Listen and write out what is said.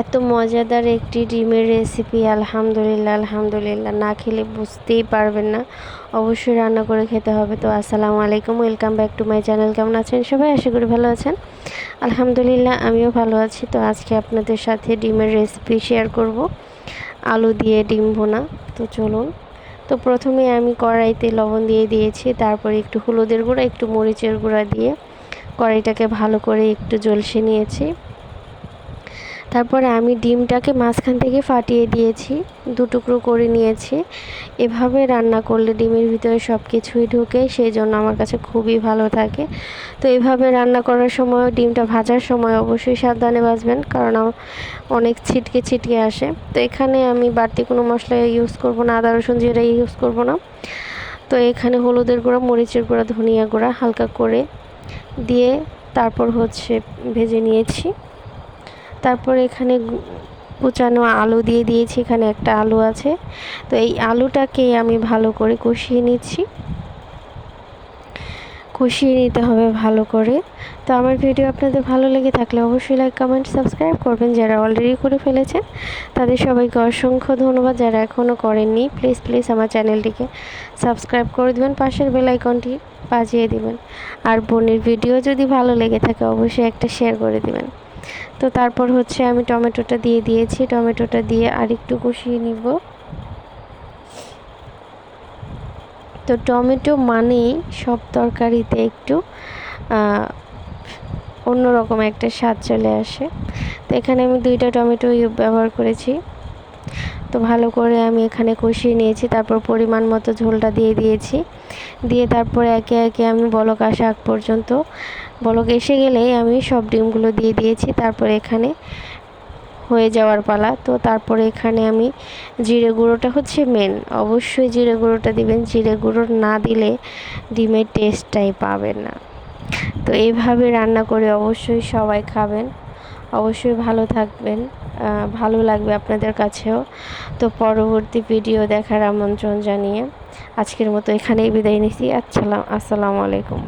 এত মজাদার একটি ডিমের রেসিপি আলহামদুলিল্লাহ আলহামদুলিল্লাহ। না খেলে বুঝতেই পারবেন না। অবশ্যই রান্না করে খেতে হবে। তো আসসালামু আলাইকুম, welcome back to my channel. কেমন আছেন সবাই? আশা করি ভালো আছেন। আলহামদুলিল্লাহ, আমিও ভালো আছি। তো আজকে আপনাদের সাথে ডিমের রেসিপি শেয়ার করব। আলু দিয়ে ডিম ভোনা। তো চলুন। তো প্রথমে আমি কড়াইতে লবণ দিয়ে দিয়েছি। তারপরে একটু হলুদের গুঁড়া, একটু মরিচের গুঁড়া দিয়ে কড়াইটাকে ভালো করে একটু জলসে নিয়েছি। তারপরে আমি ডিমটাকে মাঝখান থেকে ফাটিয়ে দিয়েছি, দু টুকরো করে নিয়েছি। এভাবে রান্না করলে ডিমের ভিতরে সব কিছুই ঢুকে সেই জন্য আমার কাছে খুবই ভালো থাকে। তো এভাবে রান্না করার সময় ডিমটা ভাজার সময় অবশ্যই সাবধানে বাজবেন কারণ অনেক ছিটকে ছিটকে আসে। তো এখানে আমি বাড়তি কোনো মশলা ইউজ করব না, আদা, রসুন জিরা ইউজ করব না। তো এখানে হলুদের গুঁড়া, মরিচের গুঁড়া, ধনিয়া গুঁড়া হালকা করে দিয়ে তারপর হচ্ছে ভেজে নিয়েছি। তারপর এখানে কুচানো আলু দিয়ে দিয়েছি, এখানে একটা আলু আছে। তো এই আলুটাকে আমি ভালো করে কষিয়ে নিচ্ছি। কষিয়ে নিতে হবে ভালো করে। তো আমার ভিডিও আপনাদের ভালো লেগে থাকলে অবশ্যই লাইক কমেন্ট সাবস্ক্রাইব করবেন যারা অলরেডি করে ফেলেছেন। তাদের সবাইকে অসংখ্য ধন্যবাদ যারা এখনও করেননি। প্লিজ প্লিজ আমার চ্যানেলটিকে সাবস্ক্রাইব করে দেবেন, পাশের বেল আইকনটি বাজিয়ে দেবেন। আর বোনের ভিডিও যদি ভালো লেগে থাকে অবশ্যই একটা শেয়ার করে দেবেন। তো তারপর হচ্ছে আমি টমেটোটা দিয়ে দিয়েছি। টমেটোটা দিয়ে আরেকটু কষিয়ে নিব। তো টমেটো মানেই সব তরকারিতে একটু অন্যরকম একটা স্বাদ চলে আসে। তো এখানে আমি দুইটা টমেটো ব্যবহার করেছি। তো ভালো করে আমি এখানে কষিয়ে নিয়েছি, তারপর পরিমাণ মতো ঝোলটা দিয়ে দিয়েছি। দিয়ে তারপরে একে একে আমি বলক আসা আগ পর্যন্ত। বলক এসে গেলেই আমি সব ডিমগুলো দিয়ে দিয়েছি, তারপর এখানে হয়ে যাওয়ার পালা। তো তারপরে এখানে আমি জিরে গুঁড়োটা হচ্ছে মেন অবশ্যই জিরে গুঁড়োটা দিবেন, জিরে গুঁড়ো না দিলে ডিমের টেস্টটাই পাবেন না। তো এইভাবে রান্না করে অবশ্যই সবাই খাবেন। অবশ্যই ভালো থাকবেন। ভালো লাগবে আপনাদের কাছেও। তো পরবর্তী ভিডিও দেখার আমন্ত্রণ জানিয়ে আজকের মতো এখানেই বিদায় নিছি। আসসালাম আসসালামু আলাইকুম।